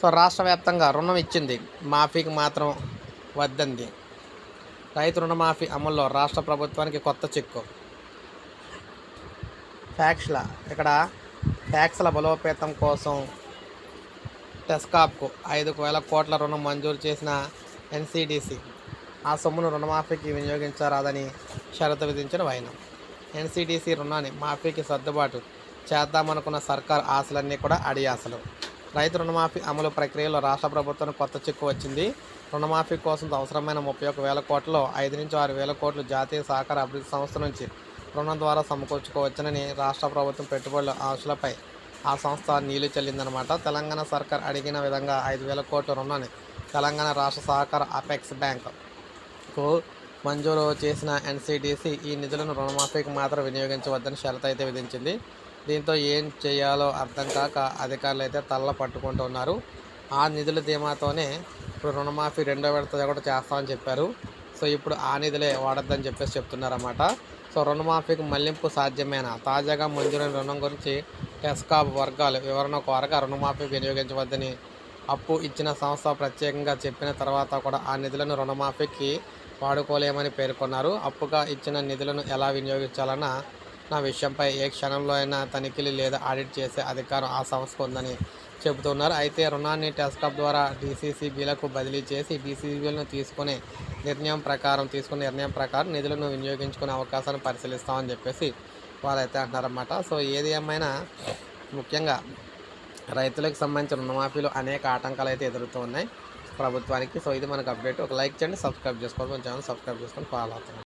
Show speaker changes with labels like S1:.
S1: So రాష్ట్ర వ్యాప్తంగా రుణం ఇచ్చింది మాఫీకి మాత్రం వద్దంది. రైతు రుణమాఫీ అమల్లో రాష్ట్ర ప్రభుత్వానికి కొత్త చిక్కు. ట్యాక్స్ల ఇక్కడ ట్యాక్స్ల బలోపేతం కోసం టెస్కాప్కు ఐదు వేల కోట్ల రుణం మంజూరు చేసిన ఎన్సిడిసి. ఆ సొమ్మును రుణమాఫీకి వినియోగించరాదని షరతు విధించిన వైనం. ఎన్సిడిసి రుణాన్ని మాఫీకి సర్దుబాటు చేద్దామనుకున్న సర్కార్ ఆశలన్నీ కూడా అడియాసలు రైతు రుణమాఫీ అమలు ప్రక్రియలో రాష్ట్ర ప్రభుత్వం కొత్త చిక్కు వచ్చింది. రుణమాఫీ కోసం అవసరమైన ముప్పై ఒక వేల కోట్లలో ఐదు నుంచి ఆరు వేల కోట్లు జాతీయ సహకార అభివృద్ధి సంస్థ నుంచి రుణం ద్వారా సమకూర్చుకోవచ్చునని రాష్ట్ర ప్రభుత్వం పెట్టుబడుల ఆశలపై ఆ సంస్థ నీళ్ళు చెల్లిందనమాట తెలంగాణ సర్కార్ అడిగిన విధంగా ఐదు వేల కోట్ల రుణాన్ని తెలంగాణ రాష్ట్ర సహకార అపెక్స్ బ్యాంకు మంజూరు చేసిన ఎన్సీడీసీ ఈ నిధులను రుణమాఫీకి మాత్రం వినియోగించవద్దని షరతు అయితే విధించింది. దీంతో ఏం చేయాలో అర్థం కాక అధికారులు అయితే తల్ల పట్టుకుంటూ ఉన్నారు. ఆ నిధుల ధీమాతోనే ఇప్పుడు రుణమాఫీ రెండో విడత కూడా చేస్తామని చెప్పారు. సో ఇప్పుడు ఆ నిధులే వాడద్దని చెప్పేసి చెప్తున్నారన్నమాట. సో రుణమాఫీకి మళ్ళింపు సాధ్యమేనా? తాజాగా మంజూరైన రుణం గురించి టెస్కాబ్ వర్గాలు వివరణ కోరగా రుణమాఫీ వినియోగించవద్దని అప్పు ఇచ్చిన సంస్థ ప్రత్యేకంగా చెప్పిన తర్వాత కూడా ఆ నిధులను రుణమాఫీకి వాడుకోలేమని పేర్కొన్నారు. అప్పుగా ఇచ్చిన నిధులను ఎలా వినియోగించాలన్న నా విషయంపై ఏ క్షణంలో అయినా తనిఖీలు లేదా ఆడిట్ చేసే అధికారం ఆ సంస్థకు ఉందని చెబుతున్నారు. అయితే రుణాన్ని టెస్కాప్ ద్వారా డీసీసీబీలకు బదిలీ చేసి డీసీబీలను తీసుకునే నిర్ణయం ప్రకారం తీసుకునే నిర్ణయం ప్రకారం నిధులను వినియోగించుకునే అవకాశాన్ని పరిశీలిస్తామని చెప్పేసి వాళ్ళైతే అంటున్నారన్నమాట. సో ఏది ఏమైనా ముఖ్యంగా రైతులకు సంబంధించిన రుణమాఫీలు అనేక ఆటంకాలు అయితే ఎదురుతూ ఉన్నాయి ప్రభుత్వానికి. సో ఇది మనకు అప్డేట్. ఒక లైక్ చేయండి సబ్స్క్రైబ్ చేసుకోండి మన ఛానల్ సబ్స్క్రైబ్ చేసుకొని ఫాలో అవుతుంది